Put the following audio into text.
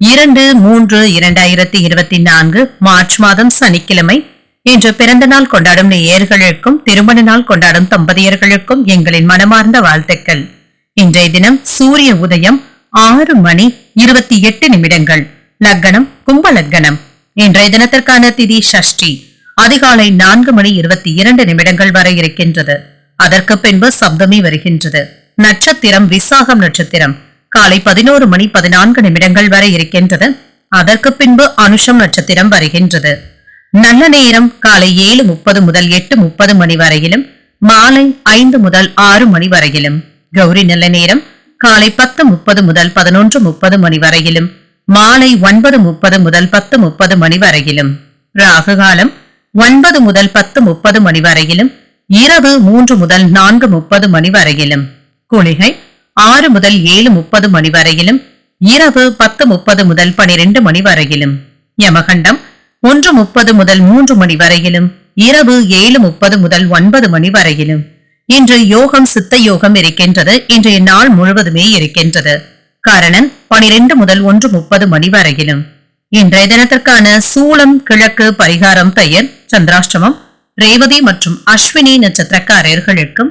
இரண்டு மூன்று இரண்டாயிரத்தி இருபத்தி நான்கு மார்ச் மாதம் சனிக்கிழமை. இன்று பிறந்த நாள் கொண்டாடும் நேயர்களுக்கும் திருமண நாள் கொண்டாடும் தம்பதியர்களுக்கும் எங்களின் மனமார்ந்த வாழ்த்துக்கள். இன்றைய தினம் சூரிய உதயம் ஆறு மணி இருபத்தி எட்டு நிமிடங்கள். லக்கணம் கும்ப லக்கணம் இன்றைய தினத்திற்கான திதி ஷஷ்டி. அதிகாலை நான்கு மணி இருபத்தி இரண்டு நிமிடங்கள் வரை இருக்கின்றது. அதற்கு பின்பு சப்தமி வருகின்றது. நட்சத்திரம் விசாகம் நட்சத்திரம். காலை பதினோரு மணி பதினான்கு நிமிடங்கள் வரை இருக்கின்றது. அதற்கு பின்பு அனுஷம் நட்சத்திரம் வருகின்றது. நல்ல நேரம் காலை ஏழு முப்பது முதல் எட்டு முப்பது மணி வரையிலும் மாலை ஐந்து முதல் ஆறு மணி வரையிலும். கௌரி நல்ல நேரம் காலை பத்து முப்பது முதல் பதினொன்று முப்பது மணி வரையிலும் மாலை ஒன்பது முப்பது முதல் பத்து முப்பது மணி வரையிலும். ராகு காலம் ஒன்பது முதல் பத்து முப்பது மணி வரையிலும் இரவு மூன்று முதல் நான்கு முப்பது மணி வரையிலும். குளிகை ஆறு முதல் ஏழு முப்பது மணி வரையிலும் இரவு பத்து முப்பது முதல் பனிரெண்டு மணி வரையிலும் யமகண்டம் ஒன்று முப்பது முதல் மூன்று மணி வரையிலும் இரவு ஏழு முப்பது முதல் ஒன்பது மணி வரையிலும். இன்று யோகம் சித்த யோகம் இருக்கின்றது இன்றைய நாள் முழுவதுமே இருக்கின்றது. காரணம் பனிரெண்டு முதல் ஒன்று முப்பது மணி வரையிலும். இன்றைய தினத்திற்கான சூளம் கிழக்கு பரிகாரம் பெயர் சந்திராஷ்டமம் ரேவதி மற்றும் அஸ்வினி நட்சத்திரக்காரர்களுக்கும்